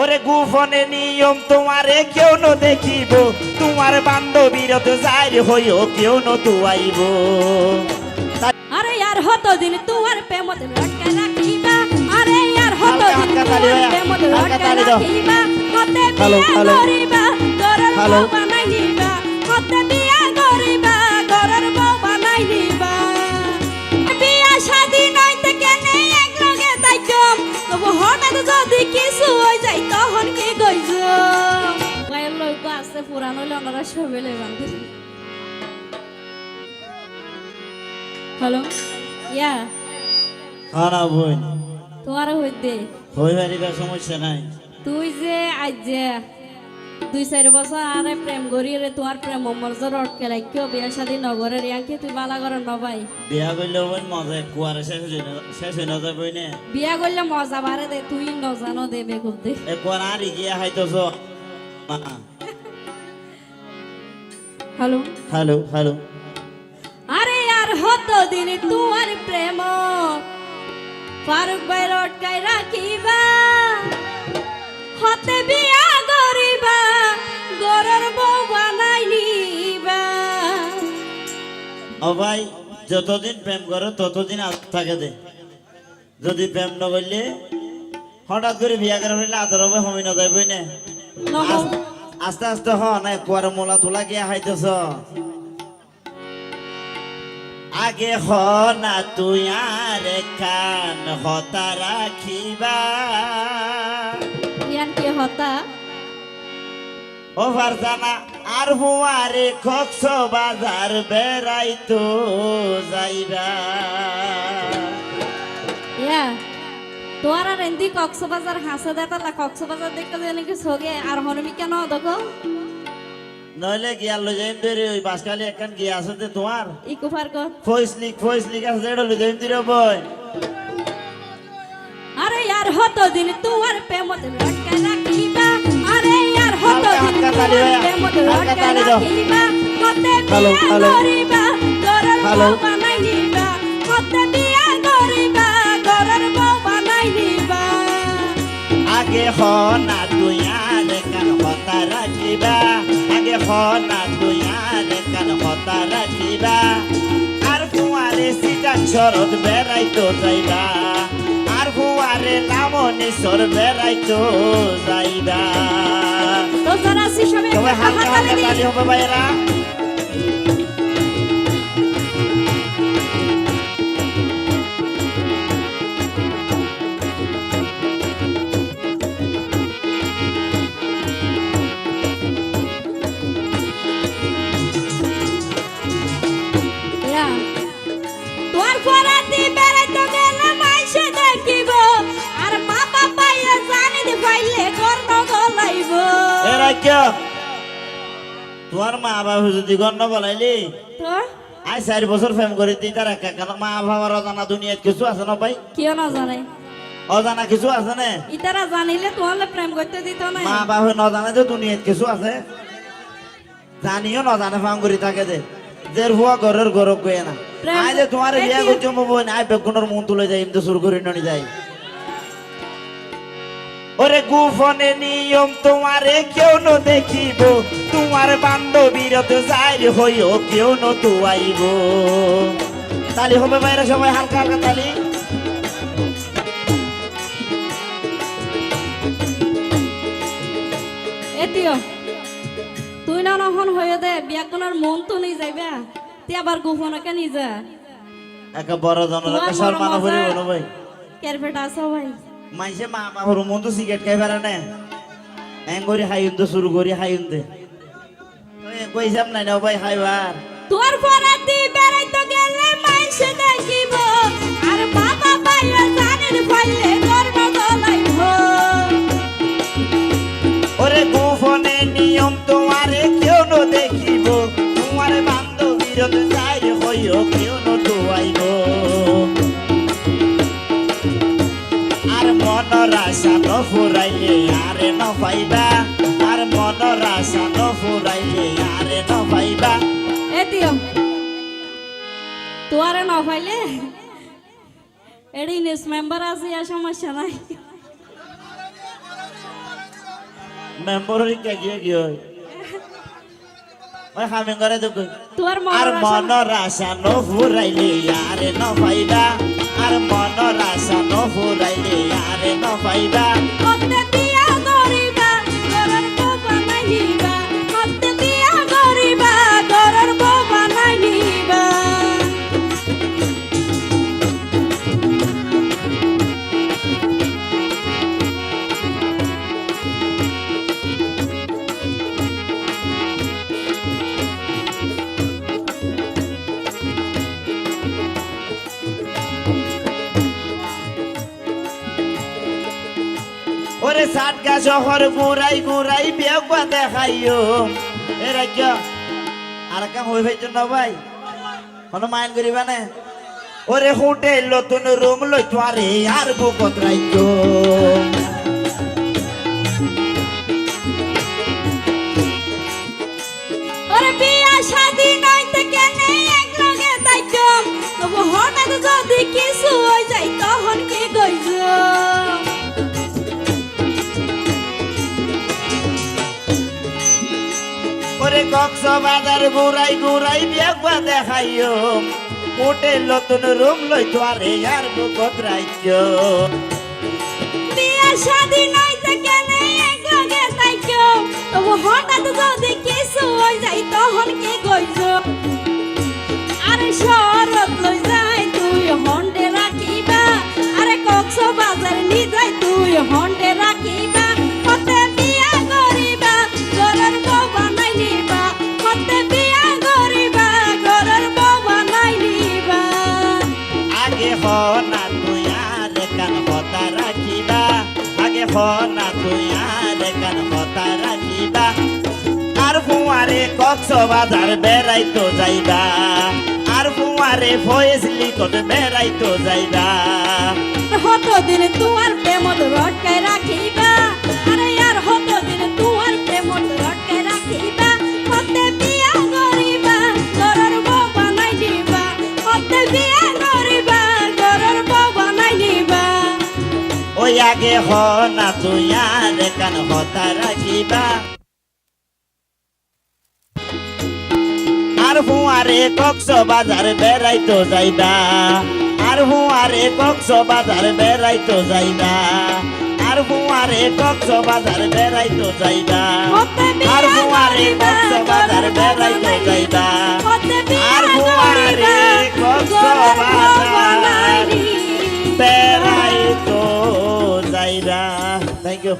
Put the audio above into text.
ওরে গোপনে নিয়ম তোমারে কেউ ন দেখিব। তোমার বান্ধবীর তো যাই হইও কেউ ন তো আইব আরে ইয়ার হতো দিন তোমার প্রেমত লটকে রাখিবা। আরে ইয়ার হতো দিন তোমার প্রেমত লটকে রাখিবা। হ্যালো, বিয়া। করিবা গরর বউ বানাই নিবা। হতে বিয়া করিবা গরর বউ বানাই নিবা। বিয়া শাদি নইতে কেনে এক লগে তাইকম তবু হঠাৎ যদি কিছু পুরানো হলে ওনারা সবেলে বান্ধব হ্যালো? ইয়া? খানা বই তোমার হইতে? হই পারিবার সমস্যা নাই। তুই যে আজ যে দুই চার বছর আরে প্রেম করি রে তোমার প্রেম মর্যাদা অটকে রাখিও বিয়া শাদী নগরের ইয়াকে তুই বালা করে নবাই বিয়া করলে বই মজা কুয়ারে শেষ হয়ে না- শেষ হয়ে না। বিয়া করলে মজা বাড়ে দে তুই নজানো দেবে খুব দে। এ কুয়ার আর গিয়া হাইতেছ। হ্যালো। Hello hello. আরে আর হতো দিন তোমার প্রেম। ফারুক ভাই রটকাই রাখিবা। হতে বিয়া করিবা গরর বউ বানাই নিবা। ও ভাই যতদিন প্রেম করো ততদিন আজ থাকে দে। যদি প্রেম ন করলে হঠাৎ করে বিয়া করে ফেললে আদর হবে হমি না যাইবই না। আস্তে আস্তে হ না কুয়ার মোলা তোলা গিয়া হাইতেছ। আগে হ না তুই আর কান হতা রাখিবা। ইয়ান কে হতা? ও ফারজানা আর হুয়ারে কক্স বাজার বেড়াইতো যাইবা। ইয়া তোর আর এন্দি কক্সবাজার হাসে দেতালা কক্সবাজার দেখতে যে নাকি সগে আর হরমি কেন দেখো নইলে গিয়া লই যাইম দেরি ওই বাসকালি একখান গিয়া আছে যে তোমার ইকো পার্ক ফয়েসলিক ফয়েসলিক আছে যেটা লই যাইম দিরে বই আরে ইয়ার হতো দিন তোমার প্রেমত লটকে রাখিবা আরে ইয়ার হতো দিন তোমার প্রেমত লটকে রাখিবা হ্যালো, বিয়া করিবা গরর হ্যালো। আগে হ না তুই আর কান হতা রাখিবা? আগে হ না তুই আর কান হতা রাখিবা? আর ফুয়ারে সিটা শরৎ বেড়াইতো যাইবা। আর ফুয়ারে নামনেশ্বর বেড়াইতো যাইবা। তবে হালকা হালকা তালি হবে ভাইরা তোমার মা বাবা যদি গণ্য বলাইলি আই চারি বছর ফেম করে দিই তার একা কেন মা বাবার অজানা দুনিয়াত কিছু আছে না ভাই কিয় না জানে অজানা কিছু আছে না? ইতারা জানিলে তোমালে প্রেম করতে দিত না মা বাবা নজানে যে দুনিয়াত কিছু আছে। জানিও নজানে ফাং করে থাকে দে জের হুয়া ঘরের গরব গয়ে না। প্রেম- আই যে তোমার বিয়া করতে মো বোন আই বেগুনের মন তুলে যাই ইমতে শুরু করে ননি যাই। ওরে গুফনে নিয়ম তোমারে কেউ ন দেখিব। তোমার বান্ধবীর তো যাই হইও কেউ ন তো আইব তালি হবে বাইরে সবাই হালকা হালকা তালি। এটিও তুই না নহন হয়ে দে বিয়াকনের মন তো নেই যাইবা তুই আবার গোপনকে নিয়ে যা। একা বড় জনের সম্মান না ভাই। কেরফেট আছো ভাই। মাইসে মা বাবার মন তো সিগারেট খাই পারে না এং করে হাইন তো শুরু করি হাইন দে কইসাম নাই না ভাই হাইবার তোর পরাতি বেড়াইতে গেলে মাইসে দেখিব। আর বাবা পাইয়া জানির পাইলে আশা ন ফুরাইলে আরে ন পাইবা? আর মনৰ আশা ন ফুরাইলে আরে ন পাইবা? এটিও তোয়ারে না পাইলে? এডি নিউজ মেম্বার আছে আর সমস্যা নাই। মেম্বরের কে গিয়ে গিয়ে ওই হামিং করে তোর আর মন মনৰ আশা ইয়াৰে নপাইবা আর মনৰ আশা নফুৰাইলে ইয়াৰে নপাইবা হতে বিয়া করিবা ওরে সাত গা শহর গুড়াই গুড়াই বেগবা দেখাইও। এ রাজ্য, আর কাম হয়ে ভাই জন্য ভাই? কোনো মাইন করিবা না। ওরে হোটেল নতুন রুম লই তোয়ারে আর বুকত রাজ্য শাদি নইতে কেনে এক লগে তাইকম তবু হঠাৎ যদি কিছু ওরে কক্সবাজার গুড়াই গুড়াই বেগবা দেখাইও। হোটেল নতুন রুম লই তো আর বুকত রাজ্য বিয়া আর ফুয়ারে কক্সবাজার বেড়াইতো যাইবা। আর ফুয়ারে ফয়েজলি কত বেড়াইতো যাইবা। হত দিন তোমার প্রেমত রটকাই রাখিবা। আরে আর হত দিন তোমার প্রেমত রটকাই রাখিবা। কতে বিয়া করিবা ঘরের বউ বানাই নিবা কতে বিয়া করিবা ঘরের বউ বানাই নিবা ওই আগে হ না তুই আর কান হতা রাখিবা। আর হুয়ারে কক্সবাজার বেড়াইতো যাইবা। আর হুয়ারে কক্সবাজার বেড়াইতো যাইবা। আর হুয়ারে কক্সবাজার বেড়াইতো যাইবা। আর হুয়ারে ঘরের বউ বেড়াইতো যাইবা। আর হুয়ারে কক্সবাজার নিবা বেড়াইতো যাইবা। Thank you